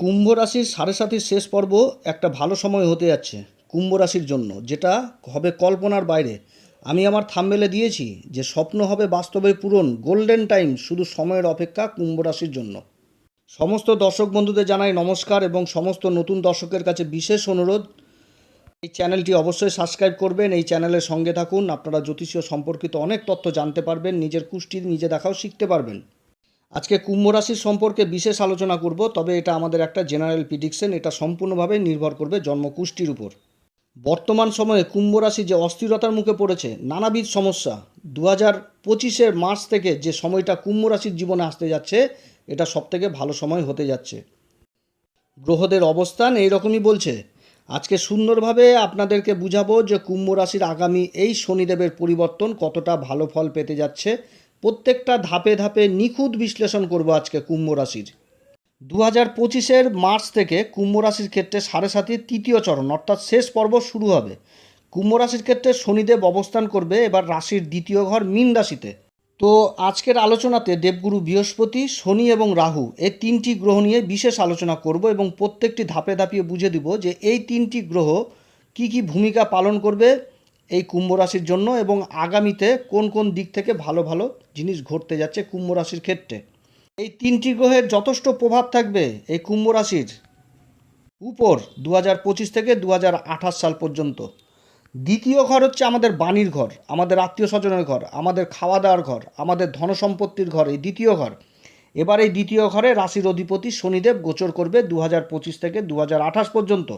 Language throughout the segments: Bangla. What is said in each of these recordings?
কুম্ভ রাশির সাড়ে সাতির শেষ পর্ব একটা ভালো সময় হতে যাচ্ছে কুম্ভ রাশির জন্য, যেটা হবে কল্পনার বাইরে। আমি আমার থামবেলে দিয়েছি যে স্বপ্ন হবে বাস্তবে পূরণ, গোল্ডেন টাইম, শুধু সময়ের অপেক্ষা কুম্ভ রাশির জন্য। সমস্ত দর্শক বন্ধুদের জানাই নমস্কার এবং সমস্ত নতুন দর্শকের কাছে বিশেষ অনুরোধ। এই চ্যানেলটি অবশ্যই সাবস্ক্রাইব করবেন, এই চ্যানেলের সঙ্গে থাকুন। আপনারা জ্যোতিষীয় সম্পর্কিত অনেক তথ্য জানতে পারবেন, নিজের কুষ্টি নিজে দেখাও শিখতে পারবেন। আজকে কুম্ভ রাশির সম্পর্কে বিশেষ আলোচনা করব, তবে এটা আমাদের একটা জেনারেল প্রিডিকশন এটা সম্পূর্ণভাবে নির্ভর করবে জন্মকুষ্টির উপর। বর্তমান সময়ে কুম্ভ রাশি যে অস্থিরতার মুখে পড়েছে, নানাবিধ সমস্যা। দু হাজার পঁচিশের মার্চ থেকে যে সময়টা কুম্ভ রাশির জীবনে আসতে যাচ্ছে, এটা সবথেকে ভালো সময় হতে যাচ্ছে। গ্রহদের অবস্থান এই রকমই বলছে। আজকে সুন্দরভাবে আপনাদেরকে বুঝাবো যে কুম্ভ রাশির আগামী এই শনিদেবের পরিবর্তন কতটা ভালো ফল পেতে যাচ্ছে প্রত্যেকটা ধাপে ধাপে নিখুঁত বিশ্লেষণ করব আজকে কুম্ভ রাশির। দু হাজার পঁচিশের মার্চ থেকে কুম্ভ রাশির ক্ষেত্রে সাড়ে সাতির তৃতীয় চরণ, অর্থাৎ শেষ পর্ব শুরু হবে। কুম্ভ রাশির ক্ষেত্রে শনিদেব অবস্থান করবে, এবার রাশির দ্বিতীয় ঘর মীন রাশিতে। তো আজকের আলোচনাতে দেবগুরু বৃহস্পতি, শনি এবং রাহু এই তিনটি গ্রহ নিয়ে বিশেষ আলোচনা করব এবং প্রত্যেকটি ধাপে ধাপিয়ে বুঝে দিব যে এই তিনটি গ্রহ কি কি ভূমিকা পালন করবে এই কুম্ভ রাশির জন্য এবং আগামীতে কোন কোন দিক থেকে ভালো ভালো জিনিস ঘটতে যাচ্ছে কুম্ভ রাশির ক্ষেত্রে? এই তিনটি গ্রহের যথেষ্ট প্রভাব থাকবে এই কুম্ভ রাশির উপর দু থেকে দু হাজার আঠাশ সাল পর্যন্ত। দ্বিতীয় ঘর হচ্ছে আমাদের বাণীর ঘর, আমাদের আত্মীয় স্বজনের ঘর, আমাদের খাওয়া দাওয়ার ঘর, আমাদের ধনসম্পত্তির ঘর, এই দ্বিতীয় ঘর। এবার এই দ্বিতীয় ঘরে রাশির অধিপতি শনিদেব গোচর করবে দু থেকে দু হাজার আঠাশ পর্যন্ত।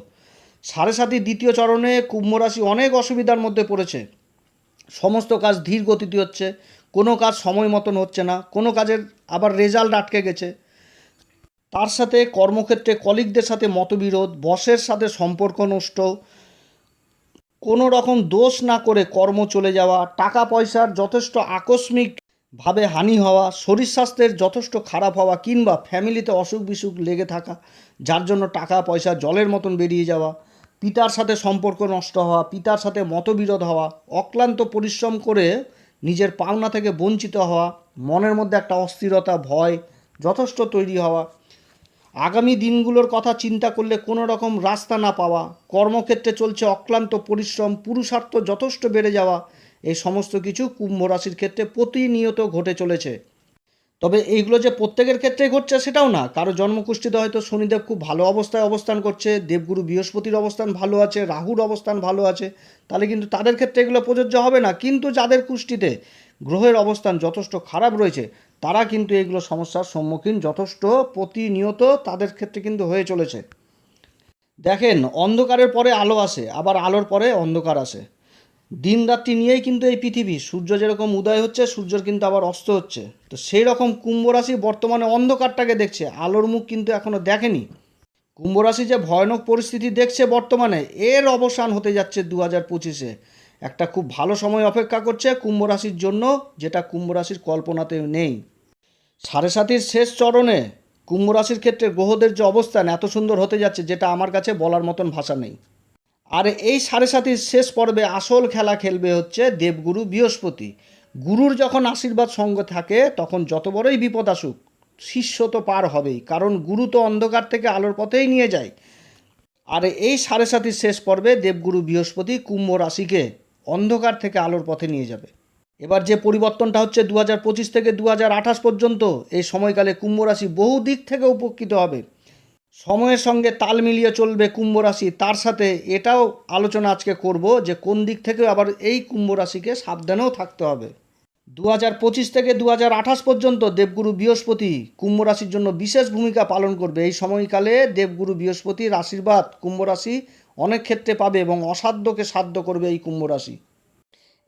সাড়ে সাতি দ্বিতীয় চরণে কুম্ভ রাশি অনেক অসুবিধার মধ্যে পড়েছে। সমস্ত কাজ ধীর গতিতে হচ্ছে, কোনো কাজ সময় মতন হচ্ছে না, কোনো কাজের আবার রেজাল্ট আটকে গেছে। তার সাথে কর্মক্ষেত্রে কলিগদের সাথে মতবিরোধ বসের সাথে সম্পর্ক নষ্ট, কোনো রকম দোষ না করে কর্ম চলে যাওয়া টাকা পয়সার যথেষ্ট আকস্মিক ভাবে হানি হওয়া, শরীর স্বাস্থ্যের যথেষ্ট খারাপ হওয়া কিংবা ফ্যামিলিতে অসুখ বিসুখ লেগে থাকা, যার জন্য টাকা পয়সা জলের মতন বেরিয়ে যাওয়া পিতার সাথে সম্পর্ক নষ্ট হওয়া, পিতার সাথে মতবিরোধ হওয়া, অক্লান্ত পরিশ্রম করে নিজের পাওনা থেকে বঞ্চিত হওয়া, মনের মধ্যে একটা অস্থিরতা, ভয় যথেষ্ট তৈরি হওয়া। আগামী দিনগুলোর কথা চিন্তা করলে কোনো রকম রাস্তা না পাওয়া, কর্মক্ষেত্রে চলছে অক্লান্ত পরিশ্রম, পুরুষার্থ যথেষ্ট বেড়ে যাওয়া, এই সমস্ত কিছু কুম্ভ রাশির ক্ষেত্রে প্রতিনিয়ত ঘটে চলেছে। তবে এইগুলো যে প্রত্যেকের ক্ষেত্রে ঘটছে সেটাও না। কারও জন্মকুষ্ঠিতে হয়তো শনিদেব খুব ভালো অবস্থায় অবস্থান করছে, দেবগুরু বৃহস্পতির অবস্থান ভালো আছে, রাহুর অবস্থান ভালো আছে, তাহলে কিন্তু তাদের ক্ষেত্রে এগুলো প্রযোজ্য হবে না। কিন্তু যাদের কুষ্ঠিতে গ্রহের অবস্থান যথেষ্ট খারাপ রয়েছে, তারা কিন্তু এগুলো সমস্যার সম্মুখীন যথেষ্ট প্রতিনিয়ত তাদের ক্ষেত্রে কিন্তু হয়ে চলেছে। দেখেন, অন্ধকারের পরে আলো আসে, আবার আলোর পরে অন্ধকার আসে। দিন রাত্রি নিয়েই কিন্তু এই পৃথিবী। সূর্য যেরকম উদয় হচ্ছে, সূর্যর কিন্তু আবার অস্ত হচ্ছে। তো সেই রকম কুম্ভ রাশি বর্তমানে অন্ধকারটাকে দেখছে। আলোর মুখ কিন্তু এখনও দেখেনি। কুম্ভ রাশি যে ভয়ানক পরিস্থিতি দেখছে বর্তমানে, এর অবসান হতে যাচ্ছে দু হাজার পঁচিশে। একটা খুব ভালো সময় অপেক্ষা করছে কুম্ভ রাশির জন্য, যেটা কুম্ভ রাশির কল্পনাতে নেই। সাড়ে সাতির শেষ চরণে কুম্ভ রাশির ক্ষেত্রে গ্রহদের যে অবস্থান এত সুন্দর হতে যাচ্ছে, যেটা আমার কাছে বলার মতন ভাষা নেই। আর এই সাড়ে সাতির শেষ পর্বে আসল খেলা খেলবে হচ্ছে দেবগুরু বৃহস্পতি। গুরুর যখন আশীর্বাদ সঙ্গ থাকে, তখন যত বড়ই বিপদ আসুক, শিষ্য তো পার হবেই, কারণ গুরু তো অন্ধকার থেকে আলোর পথেই নিয়ে যায়। আর এই সাড়ে সাতির শেষ পর্বে দেবগুরু বৃহস্পতি কুম্ভ রাশিকে অন্ধকার থেকে আলোর পথে নিয়ে যাবে। এবার যে পরিবর্তনটা হচ্ছে দু হাজার পঁচিশ থেকে দু হাজার আঠাশ পর্যন্ত, এই সময়কালে কুম্ভ রাশি বহু দিক থেকে উপকৃত হবে। সময়ের সঙ্গে তাল মিলিয়ে চলবে কুম্ভ রাশি। তার সাথে এটাও আলোচনা আজকে করব যে কোন দিক থেকে আবার এই কুম্ভ রাশিকে সাবধানেও থাকতে হবে। দু হাজার পঁচিশ থেকে দু হাজার আঠাশ পর্যন্ত দেবগুরু বৃহস্পতি কুম্ভ রাশির জন্য বিশেষ ভূমিকা পালন করবে। এই সময়কালে দেবগুরু বৃহস্পতির আশীর্বাদ কুম্ভ রাশি অনেক ক্ষেত্রে পাবে এবং অসাধ্যকে সাধ্য করবে এই কুম্ভ রাশি।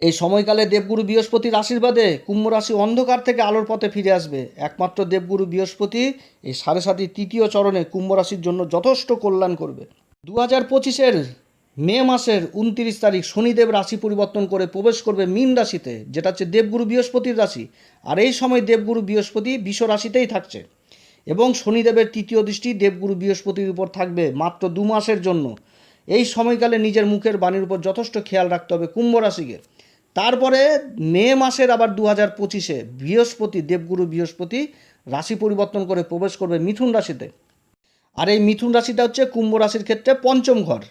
এই সময়কালে দেবগুরু বৃহস্পতির আশীর্বাদে কুম্ভ রাশি অন্ধকার থেকে আলোর পথে ফিরে আসবে। একমাত্র দেবগুরু বৃহস্পতি এই সাড়ে সাতির তৃতীয় চরণে কুম্ভ রাশির জন্য যথেষ্ট কল্যাণ করবে। দু হাজার পঁচিশের মে মাসের উনত্রিশ তারিখ শনিদেব রাশি পরিবর্তন করে প্রবেশ করবে মীন রাশিতে, যেটা হচ্ছে দেবগুরু বৃহস্পতির রাশি। আর এই সময় দেবগুরু বৃহস্পতি বিশ্ব রাশিতেই থাকছে। এবং শনিদেবের তৃতীয় দৃষ্টি দেবগুরু বৃহস্পতির উপর থাকবে মাত্র দু মাসের জন্য। এই সময়কালে নিজের মুখের বাণীর উপর যথেষ্ট খেয়াল রাখতে হবে কুম্ভ রাশিকে। তারপরে মে মাসের আবার দু হাজার পঁচিশে বৃহস্পতি, দেবগুরু বৃহস্পতি রাশি পরিবর্তন করে প্রবেশ করবে মিথুন রাশিতে। আর এই মিথুন রাশিটা হচ্ছে কুম্ভ রাশির ক্ষেত্রে পঞ্চম ঘর।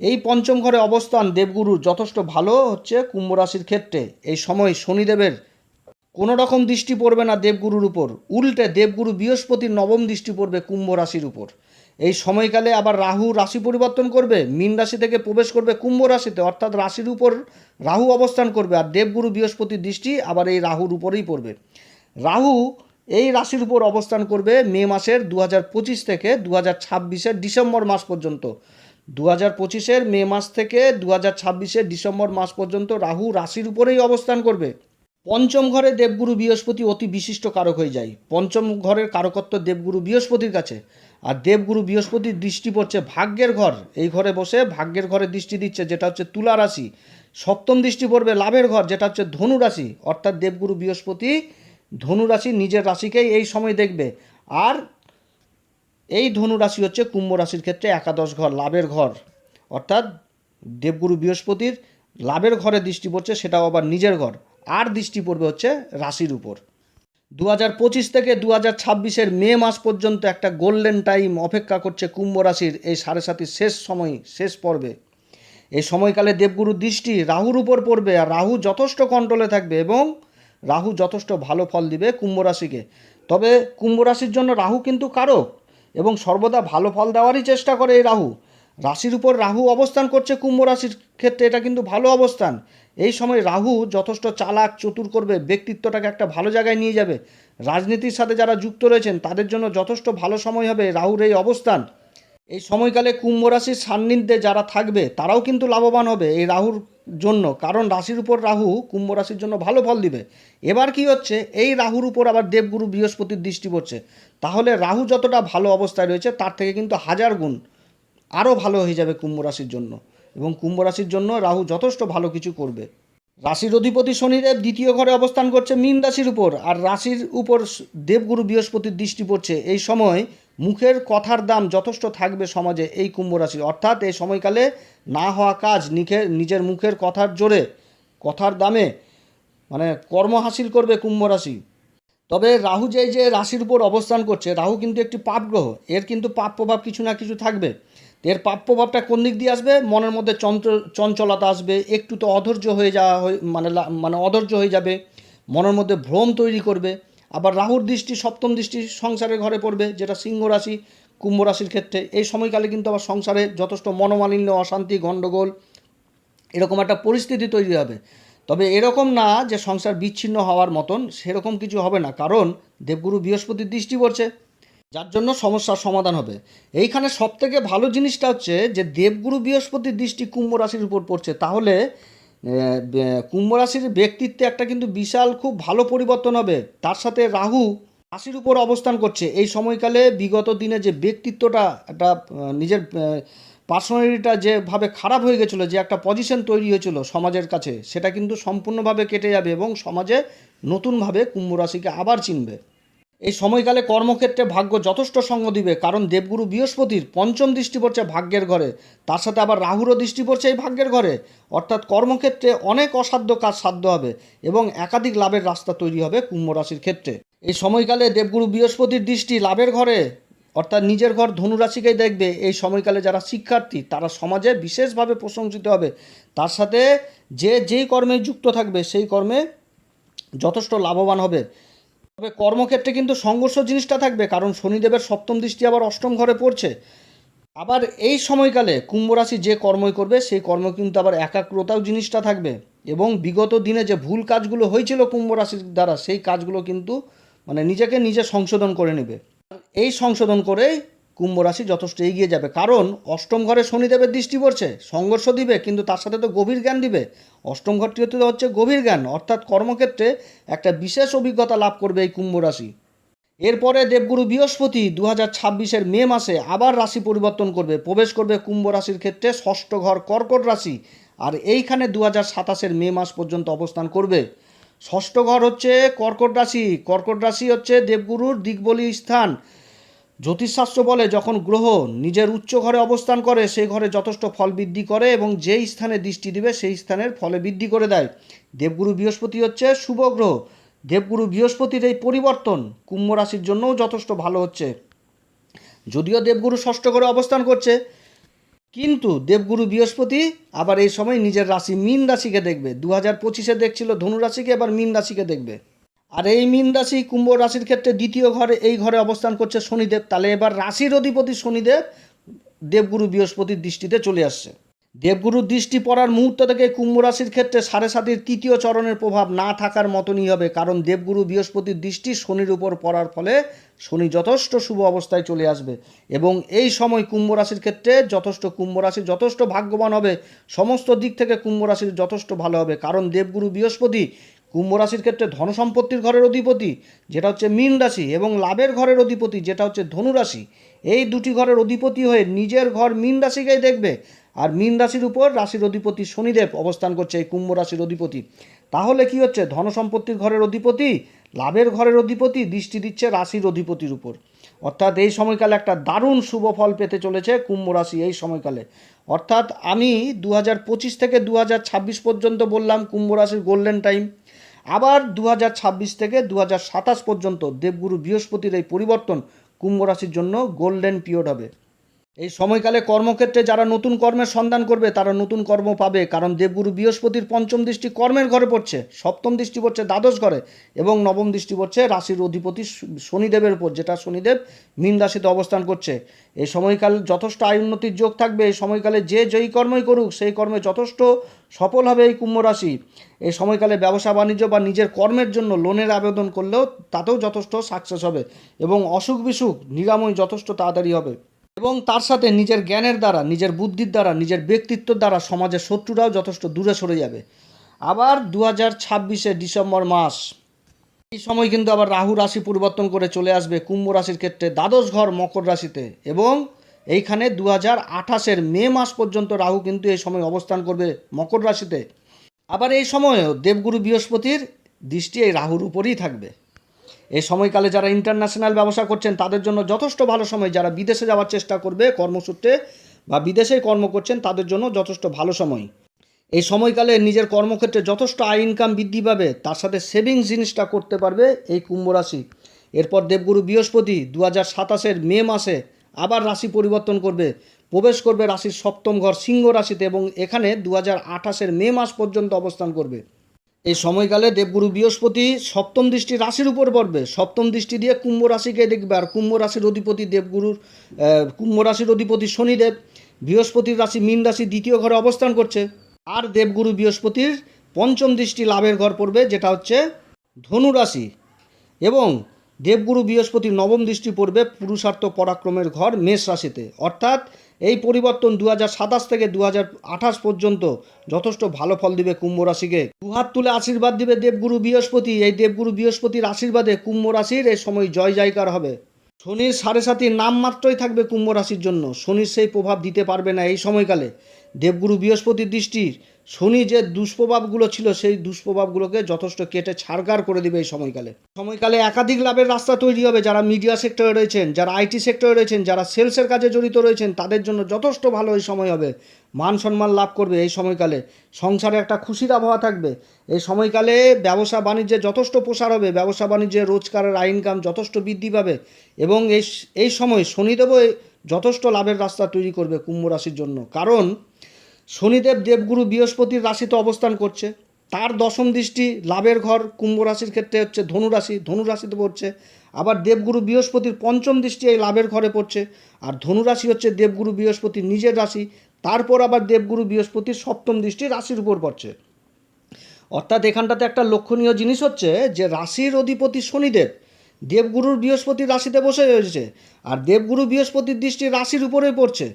এই পঞ্চম ঘরে অবস্থান দেবগুরুর যথেষ্ট ভালো হচ্ছে কুম্ভ রাশির ক্ষেত্রে। এই সময় শনিদেবের কোনো রকম দৃষ্টি পড়বে না দেবগুরুর উপর। উল্টে দেবগুরু বৃহস্পতির নবম দৃষ্টি পড়বে কুম্ভ রাশির উপর। এই সময়কালে আবার রাহু রাশি পরিবর্তন করবে, মীন রাশি থেকে প্রবেশ করবে কুম্ভ রাশিতে, অর্থাৎ রাশির উপর রাহু অবস্থান করবে আর দেবগুরু বৃহস্পতির দৃষ্টি আবার এই রাহুর উপরেই পড়বে। রাহু এই রাশির উপর অবস্থান করবে মে মাসের দু পঁচিশ থেকে দু হাজার ছাব্বিশের ডিসেম্বর মাস পর্যন্ত। দু হাজার পঁচিশের মে মাস থেকে দু হাজার ছাব্বিশের ডিসেম্বর মাস পর্যন্ত রাহু রাশির উপরেই অবস্থান করবে। পঞ্চম ঘরে দেবগুরু বৃহস্পতি অতি বিশিষ্ট কারক হয়ে যায়। পঞ্চম ঘরের কারকত্ব দেবগুরু বৃহস্পতির কাছে। আর দেবগুরু বৃহস্পতির দৃষ্টি পড়ছে ভাগ্যের ঘর। এই ঘরে বসে ভাগ্যের ঘরে দৃষ্টি দিচ্ছে, যেটা হচ্ছে তুলা রাশি। সপ্তম দৃষ্টি পড়বে লাভের ঘর, যেটা হচ্ছে ধনু রাশি। অর্থাৎ দেবগুরু বৃহস্পতি ধনু রাশি নিজের রাশিকেই এই সময় দেখবে। আর এই ধনু রাশি হচ্ছে কুম্ভ রাশির ক্ষেত্রে একাদশ ঘর, লাভের ঘর। অর্থাৎ দেবগুরু বৃহস্পতির লাভের ঘরে দৃষ্টি পড়ছে, সেটাও আবার নিজের ঘর। আর দৃষ্টি পড়বে হচ্ছে রাশির উপর। দু হাজার পঁচিশ থেকে দু হাজার ছাব্বিশের মে মাস পর্যন্ত একটা গোল্ডেন টাইম অপেক্ষা করছে কুম্ভ রাশির এই সাড়ে সাতির শেষ সময়, শেষ পর্বে। এই সময়কালে দেবগুরু দৃষ্টি রাহুর উপর পড়বে আর রাহু যথেষ্ট কন্ট্রোলে থাকবে এবং রাহু যথেষ্ট ভালো ফল দিবে কুম্ভ রাশিকে। তবে কুম্ভ রাশির জন্য রাহু কিন্তু কারক এবং সর্বদা ভালো ফল দেওয়ারই চেষ্টা করে এই রাহু। রাশির উপর রাহু অবস্থান করছে কুম্ভ রাশির ক্ষেত্রে, এটা কিন্তু ভালো অবস্থান। এই সময় রাহু যথেষ্ট চালাক, চতুর করবে, ব্যক্তিত্বটাকে একটা ভালো জায়গায় নিয়ে যাবে। রাজনীতির সাথে যারা যুক্ত রয়েছেন, তাদের জন্য যথেষ্ট ভালো সময় হবে রাহুর এই অবস্থান। এই সময়কালে কুম্ভ রাশির সান্নিধ্যে যারা থাকবে, তারাও কিন্তু লাভবান হবে এই রাহুর জন্য। কারণ রাশির উপর রাহু কুম্ভ রাশির জন্য ভালো ফল দিবে। এবার কি হচ্ছে, এই রাহুর উপর আবার দেবগুরু বৃহস্পতির দৃষ্টি পড়ছে। তাহলে রাহু যতটা ভালো অবস্থায় রয়েছে, তার থেকে কিন্তু হাজার গুণ আরও ভালো হয়ে যাবে কুম্ভ রাশির জন্য। এবং কুম্ভ রাশির জন্য রাহু যথেষ্ট ভালো কিছু করবে। রাশির অধিপতি শনিদেব দ্বিতীয় ঘরে অবস্থান করছে মীন রাশির উপর। আর রাশির উপর দেবগুরু বৃহস্পতির দৃষ্টি পড়ছে। এই সময় মুখের কথার দাম যথেষ্ট থাকবে সমাজে এই কুম্ভ রাশির অর্থাৎ এই সময়কালে না হওয়া কাজ নিখে নিজের মুখের কথার জোরে, কথার দামে মানে কর্ম হাসিল করবে কুম্ভ রাশি। তবে রাহু যে যে রাশির উপর অবস্থান করছে, রাহু কিন্তু একটি পাপ গ্রহ এর কিন্তু পাপ প্রভাব কিছু না কিছু থাকবে। এর প্রভাবটা কোন দিক দিয়ে আসবে? মনের মধ্যে চঞ্চল, চঞ্চলতা আসবে, একটু তো অধৈর্য হয়ে যাওয়া হয়ে মানে মানে অধৈর্য হয়ে যাবে, মনের মধ্যে ভ্রম তৈরি করবে, আবার রাহুর দৃষ্টি, সপ্তম দৃষ্টি সংসারের ঘরে পড়বে, যেটা সিংহ রাশি, কুম্ভ রাশির ক্ষেত্রে, এই সময়কালে কিন্তু আবার সংসারে যথেষ্ট মনোমালিন্য, অশান্তি, গণ্ডগোল, এরকম একটা পরিস্থিতি তৈরি হবে। তবে এরকম না যে সংসার বিচ্ছিন্ন হওয়ার মতন, সেরকম কিছু হবে না, কারণ দেবগুরু বৃহস্পতির দৃষ্টি পড়ছে। যার জন্য সমস্যার সমাধান হবে। এইখানে সব থেকে ভালো জিনিসটা হচ্ছে যে দেবগুরু বৃহস্পতির দৃষ্টি কুম্ভ রাশির উপর পড়ছে। তাহলে কুম্ভ রাশির ব্যক্তিত্বে একটা কিন্তু বিশাল খুব ভালো পরিবর্তন হবে। তার সাথে রাহু রাশির উপর অবস্থান করছে। এই সময়কালে বিগত দিনে যে ব্যক্তিত্বটা, একটা নিজের পার্সোনালিটিটা যেভাবে খারাপ হয়ে গেছিল, যে একটা পজিশন তৈরি হয়েছিল সমাজের কাছে, সেটা কিন্তু সম্পূর্ণভাবে কেটে যাবে এবং সমাজে নতুনভাবে কুম্ভ রাশিকে আবার চিনবে। এই সময়কালে কর্মক্ষেত্রে ভাগ্য যথেষ্ট সঙ্গ দিবে, কারণ দেবগুরু বৃহস্পতির পঞ্চম দৃষ্টি পড়ছে ভাগ্যের ঘরে। তার সাথে আবার রাহুরও দৃষ্টি পড়ছে এই ভাগ্যের ঘরে। অর্থাৎ কর্মক্ষেত্রে অনেক অসাধ্য কাজ সাধ্য হবে এবং একাধিক লাভের রাস্তা তৈরি হবে কুম্ভ রাশির ক্ষেত্রে। এই সময়কালে দেবগুরু বৃহস্পতির দৃষ্টি লাভের ঘরে, অর্থাৎ নিজের ঘর ধনুরাশিকেই দেখবে। এই সময়কালে যারা শিক্ষার্থী, তারা সমাজে বিশেষভাবে প্রশংসিত হবে। তার সাথে যে যেই কর্মে যুক্ত থাকবে, সেই কর্মে যথেষ্ট লাভবান হবে। তবে কর্মক্ষেত্রে কিন্তু সংঘর্ষ জিনিসটা থাকবে, কারণ শনিদেবের সপ্তম দৃষ্টি আবার অষ্টম ঘরে পড়ছে। আবার এই সময়কালে কুম্ভ রাশি যে কর্মই করবে, সেই কর্ম কিন্তু আবার একাগ্রতাও জিনিসটা থাকবে। এবং বিগত দিনে যে ভুল কাজগুলো হয়েছিল কুম্ভ রাশির দ্বারা, সেই কাজগুলো কিন্তু মানে নিজেকে নিজে সংশোধন করে নেবে। এই সংশোধন করেই কুম্ভ রাশি যথেষ্ট এগিয়ে যাবে। কারণ অষ্টম ঘরে শনিদেবের দৃষ্টি পড়ছে, সংঘর্ষ দিবে, কিন্তু তার সাথে তো গভীর জ্ঞান দিবে। অষ্টম ঘরটি হতে হচ্ছে গভীর জ্ঞান, অর্থাৎ কর্মক্ষেত্রে একটা বিশেষ অভিজ্ঞতা লাভ করবে এই কুম্ভ রাশি। এরপরে দেবগুরু বৃহস্পতি দু হাজার ছাব্বিশের মে মাসে আবার রাশি পরিবর্তন করবে, প্রবেশ করবে কুম্ভ রাশির ক্ষেত্রে ষষ্ঠ ঘর কর্কট রাশি, আর এইখানে দু হাজার সাতাশের মে মাস পর্যন্ত অবস্থান করবে। ষষ্ঠ ঘর হচ্ছে কর্কট রাশি কর্কট রাশি হচ্ছে দেবগুরুর দিকবলি স্থান জ্যোতিষশাস্ত্র বলে, যখন গ্রহ নিজের উচ্চ ঘরে অবস্থান করে সেই ঘরে যথেষ্ট ফল বৃদ্ধি করে এবং যেই স্থানে দৃষ্টি দিবে, সেই স্থানের ফলে বৃদ্ধি করে দেয়। দেবগুরু বৃহস্পতি হচ্ছে শুভ গ্রহ। দেবগুরু বৃহস্পতির এই পরিবর্তন কুম্ভ রাশির জন্যও যথেষ্ট ভালো হচ্ছে। যদিও দেবগুরু ষষ্ঠ ঘরে অবস্থান করছে, কিন্তু দেবগুরু বৃহস্পতি আবার এই সময় নিজের রাশি মীন রাশিকে দেখবে। দু হাজার পঁচিশে দেখছিল ধনু রাশিকে, এবার মীন রাশিকে দেখবে। আর এই মীন রাশি, কুম্ভ রাশির ক্ষেত্রে দ্বিতীয় ঘরে, এই ঘরে অবস্থান করছে শনিদেব। তাহলে এবার রাশির অধিপতি শনিদেব, দেবগুরু বৃহস্পতির দৃষ্টিতে চলে আসছে। দেবগুরুর দৃষ্টি পড়ার মুহূর্ত থেকে কুম্ভ রাশির ক্ষেত্রে সাড়ে সাতির তৃতীয় চরণের প্রভাব না থাকার মতনই হবে, কারণ দেবগুরু বৃহস্পতির দৃষ্টি শনির উপর পড়ার ফলে শনি যথেষ্ট শুভ অবস্থায় চলে আসবে। এবং এই সময় কুম্ভ রাশির ক্ষেত্রে যথেষ্ট, কুম্ভ রাশি যথেষ্ট ভাগ্যবান হবে। সমস্ত দিক থেকে কুম্ভ রাশির যথেষ্ট ভালো হবে, কারণ দেবগুরু বৃহস্পতি কুম্ভ রাশির ক্ষেত্রে ধন সম্পত্তির ঘরের অধিপতি, যেটা হচ্ছে মীন রাশি, এবং লাভের ঘরের অধিপতি, যেটা হচ্ছে ধনু রাশি। এই দুটি ঘরের অধিপতি হয়ে নিজের ঘর মীন রাশিকেই দেখবে, আর মীন রাশির উপর রাশির অধিপতি শনিদেব অবস্থান করছে এই কুম্ভ রাশির অধিপতি। তাহলে কি হচ্ছে? ধন সম্পত্তির ঘরের অধিপতি, লাভের ঘরের অধিপতি দৃষ্টি দিচ্ছে রাশির অধিপতির উপর। অর্থাৎ এই সময়কালে একটা দারুণ শুভ ফল পেতে চলেছে কুম্ভ রাশি এই সময়কালে। অর্থাৎ আমি দু থেকে দু পর্যন্ত বললাম কুম্ভ রাশির গোল্ডেন টাইম আবার দু থেকে দু পর্যন্ত দেবগুরু বৃহস্পতির এই পরিবর্তন কুম্ভ রাশির জন্য গোল্ডেন পিরিয়ড হবে। এই সময়কালে কর্মক্ষেত্রে যারা নতুন কর্মের সন্ধান করবে, তারা নতুন কর্ম পাবে। কারণ দেবগুরু বৃহস্পতির পঞ্চম দৃষ্টি কর্মের ঘরে পড়ছে, সপ্তম দৃষ্টি পড়ছে দ্বাদশ ঘরে এবং নবম দৃষ্টি পড়ছে রাশির অধিপতি শনিদেবের উপর, যেটা শনিদেব মীন রাশিতে অবস্থান করছে। এই সময়কাল যথেষ্ট আয় উন্নতির যোগ থাকবে। এই সময়কালে যে যেই কর্মই করুক, সেই কর্মে যথেষ্ট সফল হবে এই কুম্ভ রাশি। এই সময়কালে ব্যবসা, বাণিজ্য বা নিজের কর্মের জন্য লোনের আবেদন করলেও তাতেও যথেষ্ট সাকসেস হবে এবং অসুখ বিসুখ নিরাময় যথেষ্ট তাড়াতাড়ি হবে। এবং তার সাথে নিজের জ্ঞানের দ্বারা, নিজের বুদ্ধির দ্বারা, নিজের ব্যক্তিত্বের দ্বারা সমাজের শত্রুরাও যথেষ্ট দূরে সরে যাবে। আবার দু হাজার ছাব্বিশে ডিসেম্বর মাস, এই সময় কিন্তু আবার রাহু রাশি পরিবর্তন করে চলে আসবে কুম্ভ রাশির ক্ষেত্রে, দ্বাদশ ঘর মকর রাশিতে। এবং এইখানে দু হাজার আঠাশের মে মাস পর্যন্ত রাহু কিন্তু এই সময় অবস্থান করবে মকর রাশিতে। আবার এই সময়েও দেবগুরু বৃহস্পতির দৃষ্টি এই রাহুর উপরেই থাকবে। এই সময়কালে যারা ইন্টারন্যাশনাল ব্যবসা করছেন, তাদের জন্য যথেষ্ট ভালো সময়। যারা বিদেশে যাওয়ার চেষ্টা করবে কর্মসূত্রে বা বিদেশে কর্ম করছেন, তাদের জন্য যথেষ্ট ভালো সময়। এই সময়কালে নিজের কর্মক্ষেত্রে যথেষ্ট আয় ইনকাম বৃদ্ধি পাবে। তার সাথে সেভিংস জিনিসটা করতে পারবে এই কুম্ভ রাশি। এরপর দেবগুরু বৃহস্পতি দু হাজার সাতাশের মে মাসে আবার রাশি পরিবর্তন করবে। প্রবেশ করবে রাশির সপ্তম ঘর সিংহ রাশিতে এবং এখানে দু হাজার আঠাশের মে মাস পর্যন্ত অবস্থান করবে। এই সময়কালে দেবগুরু বৃহস্পতি সপ্তম দৃষ্টি রাশির উপর পড়বে। সপ্তম দৃষ্টি দিয়ে কুম্ভ রাশিকে দেখবে আর কুম্ভ রাশির অধিপতি দেবগুরুর কুম্ভ রাশির অধিপতি শনিদেব বৃহস্পতির রাশি মীন রাশি দ্বিতীয় ঘরে অবস্থান করছে। আর দেবগুরু বৃহস্পতির পঞ্চম দৃষ্টি লাভের ঘর পড়বে, যেটা হচ্ছে ধনু রাশি। এবং দেবগুরু বৃহস্পতি নবম দৃষ্টি পড়বে পুরুষার্থ পরাক্রমের ঘর মেষ রাশিতে। অর্থাৎ এই পরিবর্তন দু হাজার সাতাশ থেকে দু হাজার আঠাশ পর্যন্ত যথেষ্ট ভালো ফল দিবে কুম্ভ রাশিকে। দুহাত তুলে আশীর্বাদ দিবে দেবগুরু বৃহস্পতি। এই দেবগুরু বৃহস্পতির আশীর্বাদে কুম্ভ রাশির এই সময় জয় জয়কার হবে। শনির সাড়ে সাতির নামমাত্রই থাকবে কুম্ভ রাশির জন্য। শনির সেই প্রভাব দিতে পারবে না এই সময়কালে। দেবগুরু বৃহস্পতির দৃষ্টির শনি যে দুষ্প্রভাবগুলো ছিল, সেই দুষ্প্রভাবগুলোকে যথেষ্ট কেটে ছাড়গার করে দিবে এই সময়কালে। সময়কালে একাধিক লাভের রাস্তা তৈরি হবে। যারা মিডিয়া সেক্টরে রয়েছেন, যারা আইটি সেক্টরে রয়েছেন, যারা সেলসের কাজে জড়িত রয়েছেন, তাদের জন্য যথেষ্ট ভালো এই সময় হবে। মান সম্মান লাভ করবে এই সময়কালে। সংসারে একটা খুশির আবহাওয়া থাকবে। এই সময়কালে ব্যবসা বাণিজ্যে যথেষ্ট প্রসার হবে। ব্যবসা বাণিজ্যে রোজগারের আয় ইনকাম যথেষ্ট বৃদ্ধি পাবে এবং এই এই সময় শনিদেবও যথেষ্ট লাভের রাস্তা তৈরি করবে কুম্ভ রাশির জন্য। কারণ শনিদেব দেবগুরু বৃহস্পতির রাশিতে অবস্থান করছে। তার দশম দৃষ্টি লাভের ঘর, কুম্ভ রাশির ক্ষেত্রে হচ্ছে ধনু রাশি, ধনু রাশিতে পড়ছে। আবার দেবগুরু বৃহস্পতির পঞ্চম দৃষ্টি এই লাভের ঘরে পড়ছে। আর ধনু রাশি হচ্ছে দেবগুরু বৃহস্পতির নিজের রাশি। তারপর আবার দেবগুরু বৃহস্পতির সপ্তম দৃষ্টি রাশির উপর পড়ছে। অর্থাৎ এখানটাতে একটা লক্ষণীয় জিনিস হচ্ছে যে রাশির অধিপতি শনিদেব দেবগুরুর বৃহস্পতির রাশিতে বসে রয়েছে। আর দেবগুরু বৃহস্পতির দৃষ্টি রাশির উপরেই পড়ছে।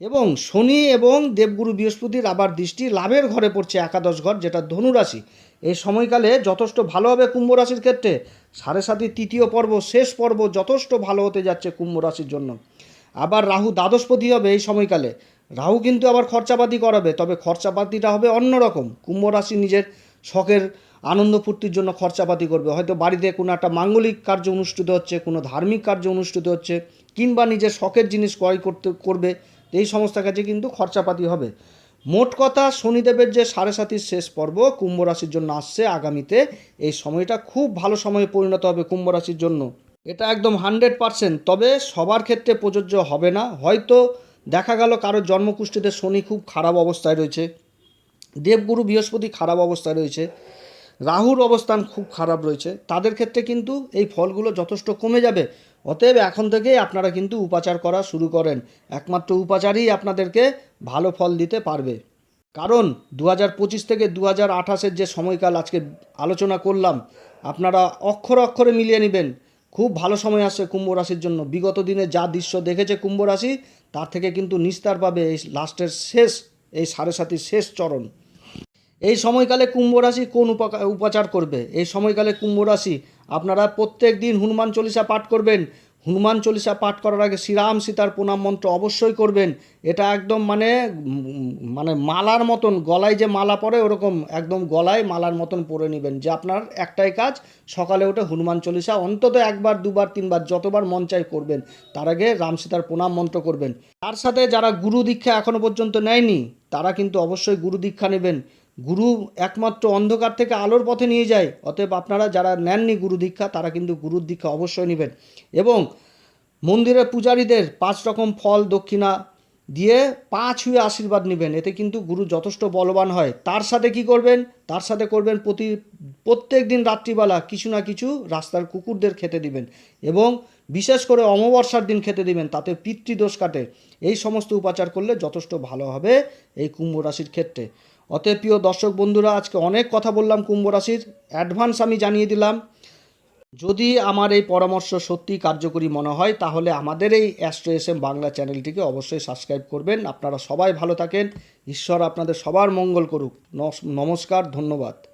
এবং শনি এবং দেবগুরু বৃহস্পতির আবার দৃষ্টি লাভের ঘরে পড়ছে একাদশ ঘর, যেটা ধনুরাশি। এই সময়কালে যথেষ্ট ভালো হবে কুম্ভ রাশির ক্ষেত্রে। সাড়ে সাতির তৃতীয় পর্ব, শেষ পর্ব যথেষ্ট ভালো হতে যাচ্ছে কুম্ভ রাশির জন্য। আবার রাহু দ্বাদশপতি হবে এই সময়কালে। রাহু কিন্তু আবার খরচাপাতি করাবে, তবে খরচাপাতিটা হবে অন্যরকম কুম্ভ রাশি নিজের শখের আনন্দ ফুর্তির জন্য খরচাপাতি করবে। হয়তো বাড়িতে কোনো একটা মাঙ্গলিক কার্য অনুষ্ঠিত হচ্ছে, কোনো ধার্মিক কার্য অনুষ্ঠিত হচ্ছে, কিংবা নিজের শখের জিনিস ক্রয় করতে, করবে। এই সমস্ত কাজে কিন্তু খরচাপাতি হবে। মোট কথা, শনিদেবের যে সাড়ে সাতির শেষ পর্ব কুম্ভ রাশির জন্য আসছে আগামীতে। এই সময়টা খুব ভালো সময়ে পরিণত হবে কুম্ভ রাশির জন্য। এটা একদম হান্ড্রেড পারসেন্ট। তবে সবার ক্ষেত্রে প্রযোজ্য হবে না। হয়তো দেখা গেল কারোর জন্মকুষ্ঠিতে শনি খুব খারাপ অবস্থায় রয়েছে, দেবগুরু বৃহস্পতি খারাপ অবস্থায় রয়েছে, রাহুর অবস্থান খুব খারাপ রয়েছে। তাদের ক্ষেত্রে কিন্তু এই ফলগুলো যথেষ্ট কমে যাবে। অতএব এখন থেকেই আপনারা কিন্তু উপাচার করা শুরু করেন। একমাত্র উপাচারই আপনাদেরকে ভালো ফল দিতে পারবে। কারণ দু হাজার পঁচিশ থেকে দু হাজার আঠাশের যে সময়কাল আজকে আলোচনা করলাম, আপনারা অক্ষর অক্ষরে মিলিয়ে নেবেন। খুব ভালো সময় আসছে কুম্ভ রাশির জন্য। বিগত দিনে যা দৃশ্য দেখেছে কুম্ভ রাশি, তার থেকে কিন্তু নিস্তার পাবে এই লাস্টের শেষ, এই সাড়ে সাতির শেষ চরণ। এই সময়কালে কুম্ভ রাশি কোন উপাচার করবে? এই সময়কালে কুম্ভ রাশি আপনারা প্রত্যেক দিন হনুমান চল্লিশা পাঠ করবেন। হনুমান চল্লিশা পাঠ করার আগে শ্রীরাম সীতার প্রণাম মন্ত্র অবশ্যই করবেন। এটা একদম মানে মানে মালার মতন, গলায় যে মালা পরে ওরকম একদম গলায় মালার মতন পরে নেবেন। যে আপনার একটাই কাজ, সকালে উঠে হনুমান চল্লিশা অন্তত একবার, দুবার, তিনবার, যতবার মন চাই করবেন। তার আগে রাম সীতার প্রণাম মন্ত্র করবেন। তার সাথে যারা গুরু দীক্ষা এখনও পর্যন্ত নেয়নি, তারা কিন্তু অবশ্যই গুরু দীক্ষা নেবেন। গুরু একমাত্র অন্ধকার থেকে আলোর পথে নিয়ে যায়। অতএব আপনারা যারা নেননি গুরু দীক্ষা, তারা কিন্তু গুরুর দীক্ষা অবশ্যই নেবেন। এবং মন্দিরের পূজারীদের পাঁচ রকম ফল, দক্ষিণা দিয়ে পা ছুঁয়ে আশীর্বাদ নেবেন। এতে কিন্তু গুরু যথেষ্ট বলবান হয়। তার সাথে কি করবেন? তার সাথে করবেন প্রতি, প্রত্যেক দিন রাত্রিবেলা কিছু না কিছু রাস্তার কুকুরদের খেতে দিবেন। এবং বিশেষ করে অমাবস্যার দিন খেতে দিবেন, তাতে পিতৃদোষ কাটে। এই সমস্ত উপাচার করলে যথেষ্ট ভালো হবে এই কুম্ভ রাশির ক্ষেত্রে। অতএব প্রিয় দর্শক বন্ধুরা, আজকে অনেক কথা বললাম কুম্ভ রাশির। অ্যাডভান্স আমি জানিয়ে দিলাম। যদি আমার এই পরামর্শ সত্যি কার্যকরী মনে হয়, তাহলে আমাদের এই অ্যাস্ট্রো এস এম বাংলা চ্যানেলটিকে অবশ্যই সাবস্ক্রাইব করবেন। আপনারা সবাই ভালো থাকেন। ঈশ্বর আপনাদের সবার মঙ্গল করুক। নমস্কার, ধন্যবাদ।